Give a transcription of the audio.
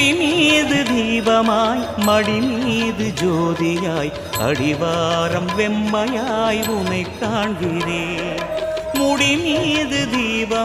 முடி மீது தீபமாய் மடி மீது ஜோதியாய் அடிவாரம் வெம்மையாய் உனை காண்கிறேன். முடி மீது தீபம்